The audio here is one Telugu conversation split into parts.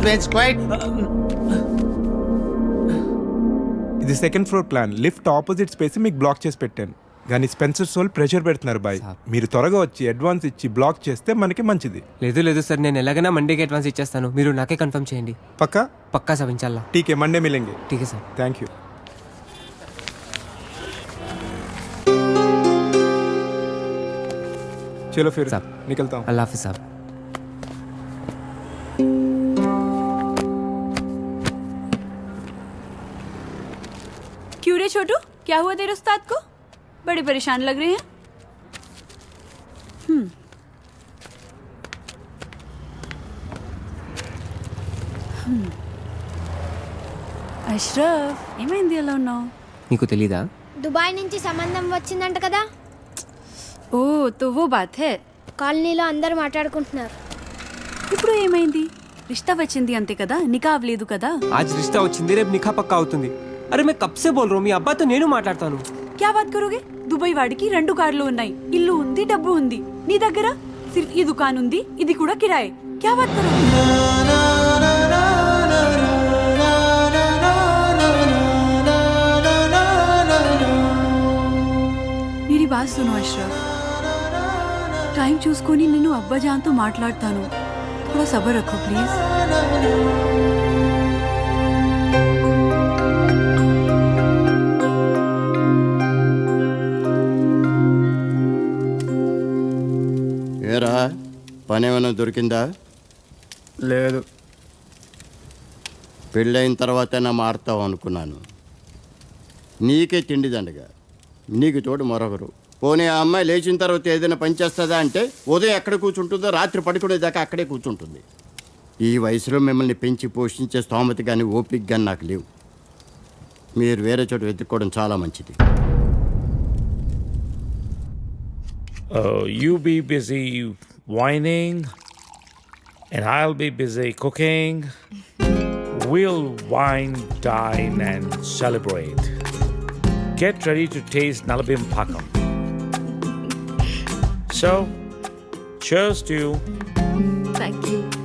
Forward Last bench quiet. ఇది second floor plan lift opposite space మీకు బ్లాక్ చేసి పెట్టాను కానీ స్పెన్సర్ సోల్ ప్రెషర్ పెడుతున్నారు బాయ్ మీరు త్వరగా వచ్చి అడ్వాన్స్ ఇచ్చి బ్లాక్ చేస్తే మనకి మంచిది లేదు లేదు సార్ నేను ఎలాగైనా మండేకి అడ్వాన్స్ ఇచ్చేస్తాను మీరు నాకే కన్ఫర్మ్ చేయండి పక్కా పక్కా సార్ ఇన్షాల్లా టీకే మండే మిలేంగే ఠీకే సార్ థ్యాంక్ యూ चलो फिर साहब। निकलता हूँ अल्लाह हाफिज़ साहब क्यों रे छोटू क्या हुआ तेरे उस्ताद को बड़े परेशान लग रहे हैं हम्म हम्म। అష్రఫ్ ఏమైంది ఎలా ఉన్నావు నీకు తెలీదా దుబాయ్ నుంచి సంబంధం వచ్చిందంట కదా ఓ తో वो बात है కాలనీలో అందరూ మాట్లాడుకుంటున్నారు ఇప్పుడు ఏమైంది రిష్తా వచ్చింది అంతే కదా నికా అవ్వలేదు కదా ఆజ్ రిష్తా వచ్చింది రేపు నిఖా పక్కా అవుతుంది అరే మే కబ్ సే బోల్ రో మీ అబ్బాతో నేను మాట్లాడతాను క్యా బాత్ కరోగే దుబాయ్ వాడికి రెండు కార్లు ఉన్నాయి ఇల్లు ఉంది డబ్బు ఉంది నీ దగ్గర సిర్ఫ్ ఈ దుకాన్ ఉంది ఇది కూడా కిరాయే క్యా బాత్ కరోగే मेरी बात सुनो अशरफ టైం చూసుకొని నేను అబ్బాజాన్తో మాట్లాడతాను థోడా సబర్ రఖో ప్లీజ్ పని ఏమైనా దొరికిందా? లేదు. పెళ్ళైన తర్వాతైనా మారుతావు అనుకున్నాను. నీకే తిండి దండగా. నీకు తోడు మరొకరు. పోనీ ఆ అమ్మాయి లేచిన తర్వాత ఏదైనా పని చేస్తుందా అంటే ఉదయం ఎక్కడ కూర్చుంటుందో రాత్రి పడుకునేదాకా అక్కడే కూర్చుంటుంది. ఈ వయసులో మిమ్మల్ని పెంచి పోషించే స్తోమత కానీ ఓపిక కానీ నాకు లేవు. మీరు వేరే చోట వెతుక్కోవడం చాలా మంచిది. You be busy whining, and I'll be busy cooking. We'll wine, dine, and celebrate. Get ready to taste Nalabim Pakam. So, cheers to you. Thank you.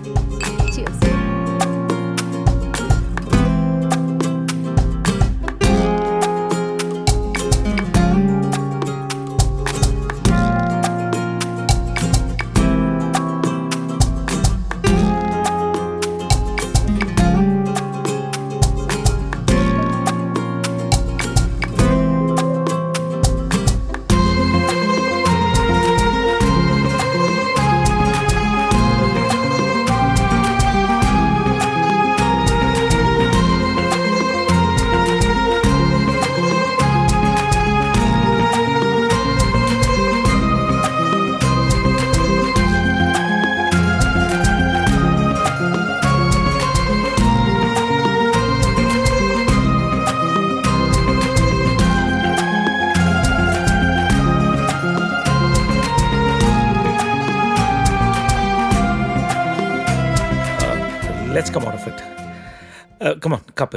Cup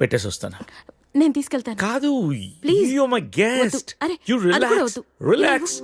పెట్టేసి వస్తాను. నేను తీసుకెళ్తాను. కాదు please you my guest you relax relax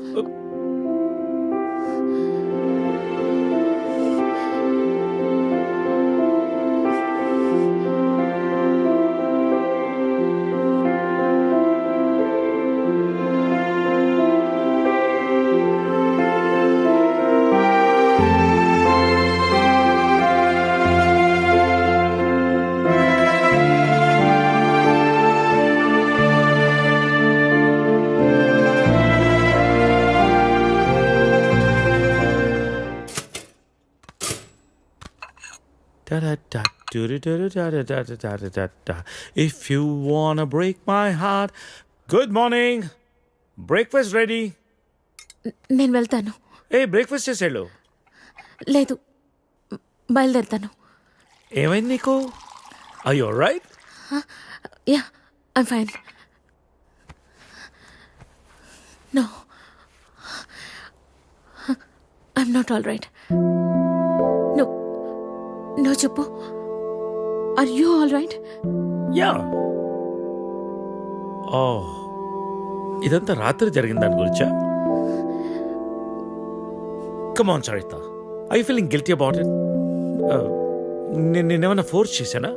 Da da da da da da da da da da da da. If you wanna break my heart, good morning. Breakfast ready. నేను వెళ్తాను ఏ బ్రేక్ఫాస్ట్ చేసేళ్ళు లేదు బయలుదేరుతాను ఏమైంది నీకు అయ్యో right yeah I'm fine no I'm not all right no చెప్పు. Are you all right yeah. ఓ ఇదంతా రాత్రి జరిగిన దాని గురించా? Come on Saritha I feeling guilty about it నేను నేనేమైనా ఫోర్స్ చేశానా?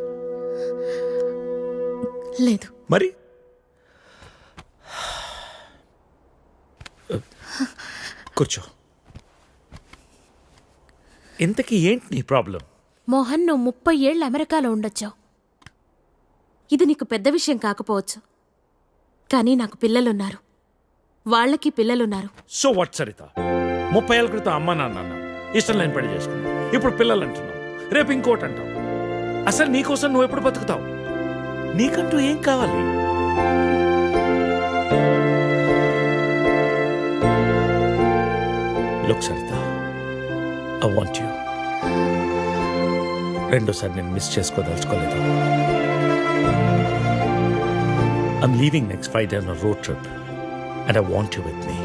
లేదు. మరి? కూర్చో. ఇంతకీ ఏంటి నీ ప్రాబ్లం మోహన్ నువ్వు ముప్పై ఏళ్ళు అమెరికాలో ఉండొచ్చావు. ఇది నీకు పెద్ద విషయం కాకపోవచ్చు. కానీ నాకు పిల్లలున్నారు. వాళ్ళకి పిల్లలున్నారు. So what Saritha? ముప్పై ఏళ్ళ క్రితం అమ్మ నాన్న ఇష్టం లేని పెళ్ళి చేసుకున్నావు. ఇప్పుడు పిల్లలు అంటున్నావు. రేపు ఇంకోటి అంటావు. అసలు నీకోసం నువ్వు ఎప్పుడు బతుకుతావు? నీకంటూ ఏం కావాలి? Look Saritha I want you రెండోసారి నేను miss చేసుకోదలుచుకోలేదు. I'm leaving next Friday on road trip and I want you with me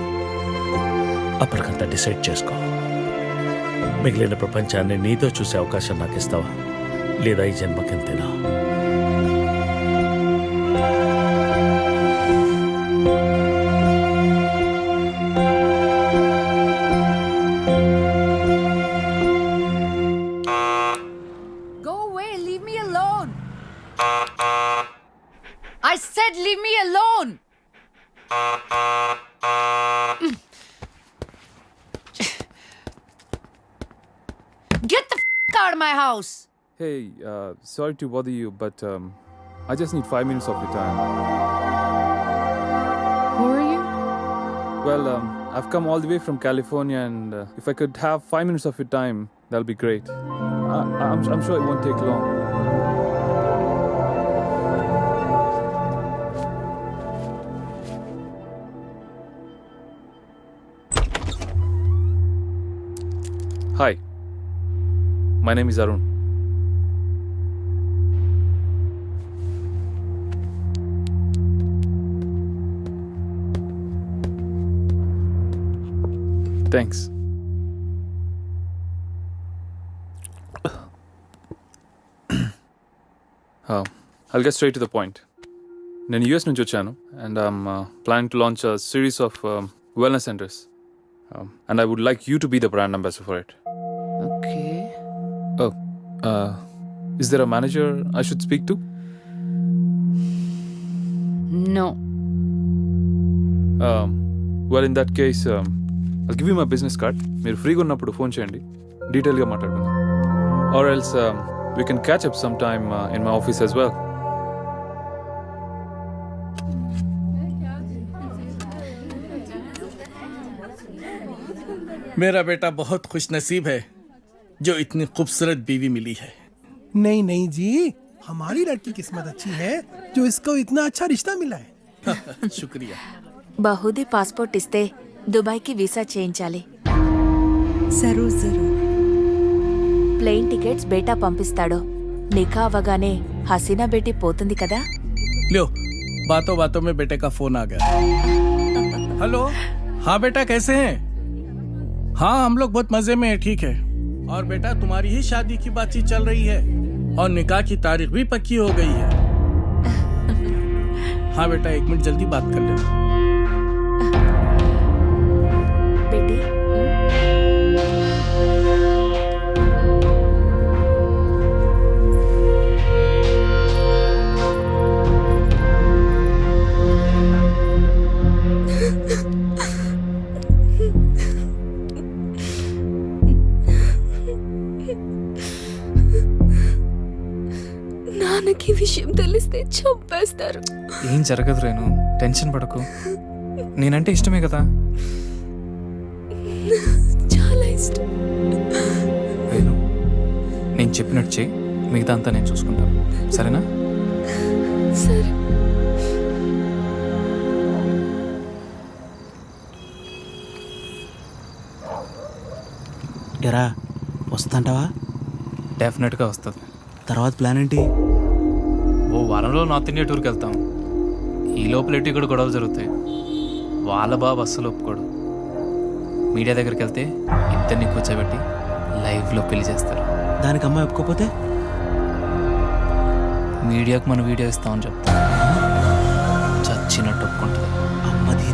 అప్పటికంతా decide చేసుకో. మిగిలిన ప్రపంచాన్ని నీతో చూసే అవకాశం నాకు ఇస్తావా లేదా ఈ జన్మకింతేనా? My house. Hey, uh, sorry to bother you, but um, I just need five minutes of your time. Who are you? Well, um, I've come all the way from California, and uh, if I could have five minutes of your time, that'll be great. I, I'm, I'm sure it won't take long. Hi, my name is Arun. Thanks. Uh, I'll get straight to the point. నేను యూఎస్ నుంచి వచ్చాను and I'm plan to launch a series of wellness centres and I would like you to be the brand ambassador for it Okay. Oh, uh, is there a manager I should speak to? No. Um, well, in that case, um, I'll give you my business card. మీరు ఫ్రీగా ఉన్నప్పుడు ఫోన్ చేయండి డీటెయిల్గా మాట్లాడుకుందాం or else we can catch up some time in my office as well मेरा बेटा बहुत खुश नसीब है जो इतनी खूबसूरत बीवी मिली है नहीं नहीं जी हमारी लड़की किस्मत अच्छी है जो इसको इतना अच्छा रिश्ता मिला है शुक्रिया బహుదీ పాస్పోర్ట్ ఇస్తే దుబాయ్కి వీసా చేయించాలి జరూర్ జరూర్ ప్లేన్ టికెట్స్ బేటా పంపిస్తాడు నిఖా అవ్వగానే హసీనా బేటీ పోతుంది కదా लो बातों बातों में बेटे का फोन आ गया हेलो हाँ बेटा कैसे हैं हाँ हम लोग बहुत मजे में हैं ठीक है और बेटा तुम्हारी ही शादी की बातचीत चल रही है। और निकाह की तारीख भी पक्की हो गई है। हाँ बेटा एक मिनट जल्दी बात कर लेना। ఏం జరగదు రేను టెన్షన్ పడకు. నేనంటే ఇష్టమే కదా? చాలా ఇష్టం. రేను నేను చెప్పినట్టు చెయ్యి మిగతా అంతా నేను చూసుకుంటాను సరేనా? సరే. ఎరా వస్తుంటావా? డెఫినెట్గా వస్తుంది. తర్వాత ప్లాన్ ఏంటి? ఓ వారంలో నార్త్ ఇండియా టూర్కి వెళ్తాం. ఈ లోపల ఎటు ఇక్కడ గొడవలు జరుగుతాయి? వాళ్ళ బాబు అస్సలు ఒప్పుకోడు. మీడియా దగ్గరికి వెళ్తే ఇద్దరిని కూర్చోబెట్టి లైవ్లో పెళ్ళి చేస్తారు. దానికి అమ్మాయి ఒప్పుకోపోతే మీడియాకు మన వీడియో ఇస్తామని చెప్తాం. చచ్చినట్టు ఒప్పుకుంటుంది. అమ్మది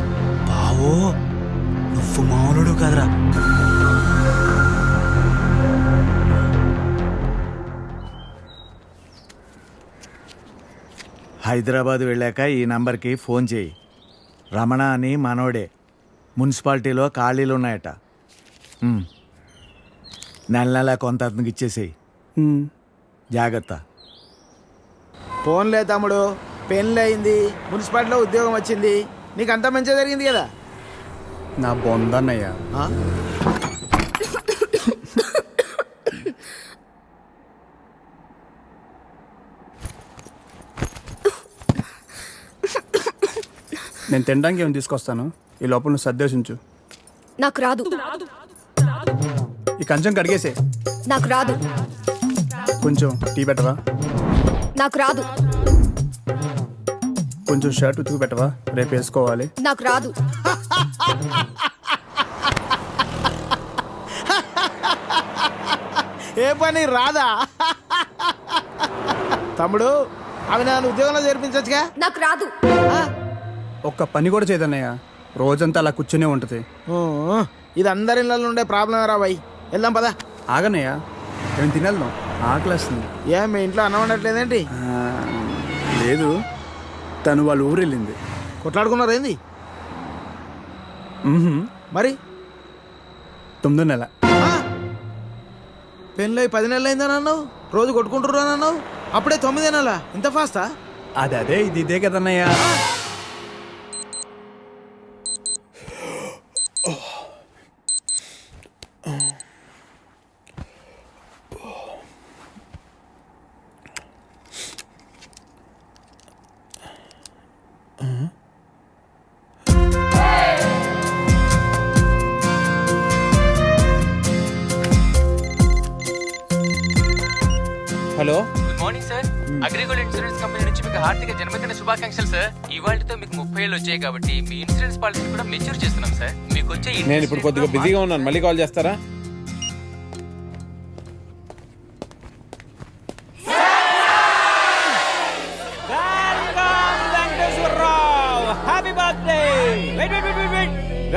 బావో నువ్వు మామూలుడు కదరా. హైదరాబాద్ వెళ్ళాక ఈ నంబర్కి ఫోన్ చేయి. రమణ అని మనోడే. మున్సిపాలిటీలో ఖాళీలు ఉన్నాయట. ఉమ్. నెల నెల కొంత అతనికి ఇచ్చేసేయి. జాగ్రత్త. ఫోన్లే తమ్ముడు. పెళ్ళి అయింది. మున్సిపాలిటీలో ఉద్యోగం వచ్చింది. నీకు అంత మంచిగా జరిగింది కదా? నా బొందన్నయ్య. ఆ? నేను తినడానికి ఏమైనా తీసుకొస్తాను. ఈ లోపల నువ్వు సర్దేశించు. నాకు రాదు. ఈ కంచం కడిగేసే. నాకు రాదు. కొంచెం టీ పెట్టవా? నాకు రాదు. కొంచెం షర్ట్ ఉతుకు పెట్టవా? రేపు వేసుకోవాలి. నాకు రాదు. ఏ పని రాదా? తమ్ముడు అవి నన్ను ఉద్యోగంలో చేర్పించవచ్చుగా నాకు రాదు. ఒక్క పని కూడా చేయదన్నయ్య. రోజంతా అలా కూర్చునే ఉంటుంది. ఇది అందరి ఇళ్ళలో ఉండే ప్రాబ్లం రా బాయ్. వెళ్దాం పదా. ఆగనయ్య ఏం తినేద్దాం ఆకలేస్తుంది ఏ మీ ఇంట్లో అన్నం వండట్లేదేంటి? ఆ, లేదు. తను వాళ్ళ ఊరు వెళ్ళింది కొట్లాడుకున్నారు ఏంది. మరి? తొమ్మిదో నెల. పెళ్ళి పది నెలలు అయిందని అన్నావు రోజు కొట్టుకుంటుర్రు అని అన్నావు? అప్పుడే తొమ్మిది నెలల ఇంత ఫాస్టా? అది అదే ఇది ఇదే కదన్నయ్య. Hello good morning sir. AgriGold insurance company నుంచి మీకు హార్దిక జన్మదిన శుభాకాంక్షలు సార్. ఇవాళతో మీకు ముప్పై ఏళ్ళు వచ్చాయి కాబట్టి మీ ఇన్సూరెన్స్ పాలసీ కూడా మెచ్యూర్ చేస్తున్నాం సార్. మీకు వచ్చే నేను ఇప్పుడు కొద్దిగా బిజీగా ఉన్నాను. మళ్ళీ కాల్ చేస్తారా?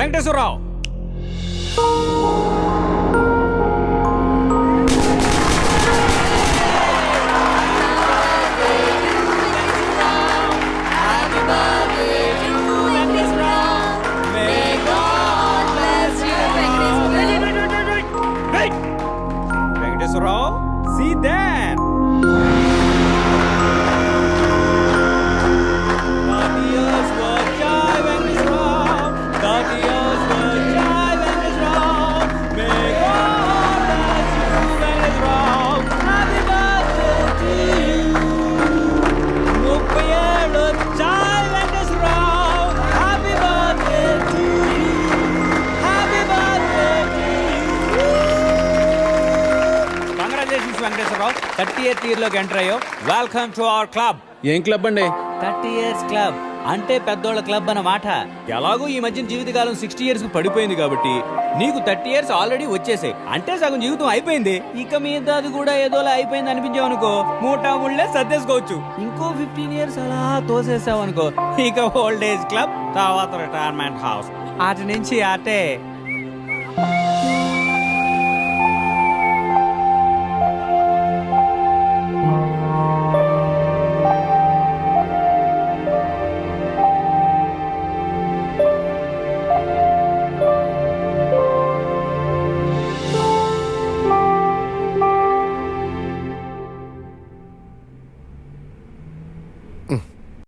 Venkateswararao Venkateswararao see there Venkateswararao thirty eighth ఇయర్లోకి enter అయ్యో. వెల్కమ్ టు అవర్ క్లబ్ ఏం క్లబ్ అండి? Thirty years club. అంటే పెద్దోళ్ళ క్లబ్ అన్నమాట. ఎలాగో ఈ మధ్యన జీవితకాలం సిక్స్టీ ఇయర్స్కు పడిపోయింది కాబట్టి నీకు థర్టీ ఇయర్స్ ఆల్రెడీ వచ్చేసాయి. అంటే సగం జీవితం అయిపోయింది. ఇక మీద అది కూడా ఏదోలా అయిపోయింది అనిపించావు అనుకో మూటా ముళ్ళే సర్దేసుకోవచ్చు. ఇంకో ఫిఫ్టీన్ ఇయర్స్ అలా తోసేసావు అనుకో ఇక ఓల్డ్ ఏజ్ క్లబ్ తర్వాత రిటైర్మెంట్ హౌస్ అటు నుంచి అటే.